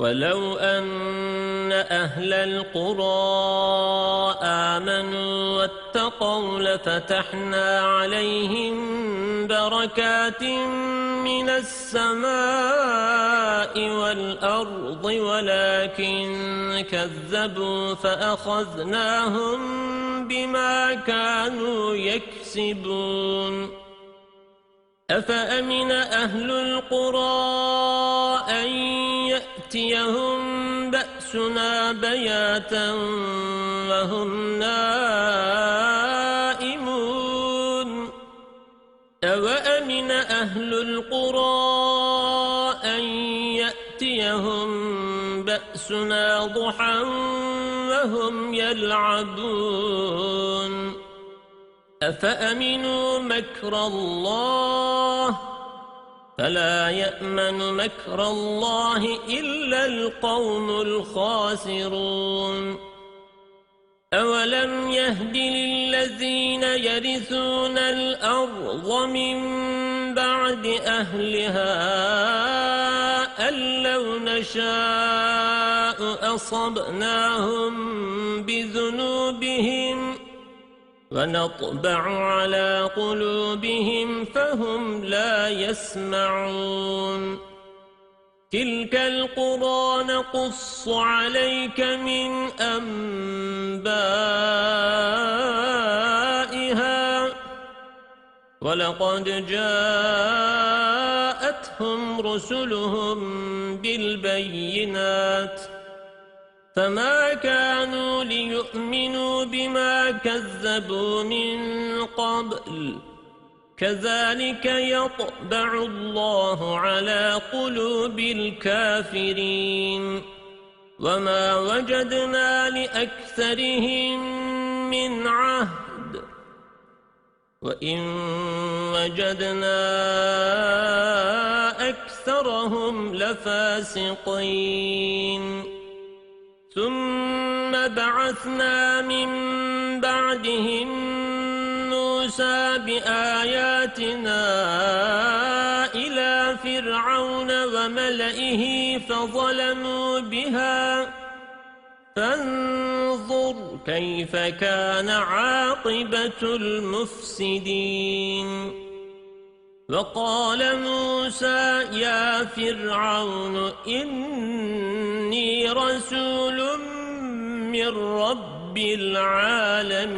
ولو أن أهل القرى آمنوا واتقوا لفتحنا عليهم بركات من السماء والأرض ولكن كذبوا فأخذناهم بما كانوا يكسبون. أفأمن أهل القرى أن يأتيهم بأسنا بياتا وهم نائمون. أوأمن أهل القرى أن يأتيهم بأسنا ضحا وهم يلعبون؟ أفأمنوا مكر الله فلا يأمن مكر الله إلا القوم الخاسرون. أولم يهد للذين يرثون الأرض من بعد أهلها أن لو نشاء أصبناهم بذنوبهم ونطبع على قلوبهم فهم لا يسمعون. تلك القرى نقص عليك من أنبائها. ولقد جاءتهم رسلهم بالبينات. فما كانوا ليؤمنوا بما كذبوا من قبل. كذلك يطبع الله على قلوب الكافرين. وما وجدنا لأكثرهم من عهد. وإن وجدنا أكثرهم لفاسقين. ثم بعثنا من بعدهم موسى بآياتنا إلى فرعون وملئه فظلموا بها. فانظر كيف كان عاقبة المفسدين. وقال موسى يا فرعون إني رسول من رب العالمين.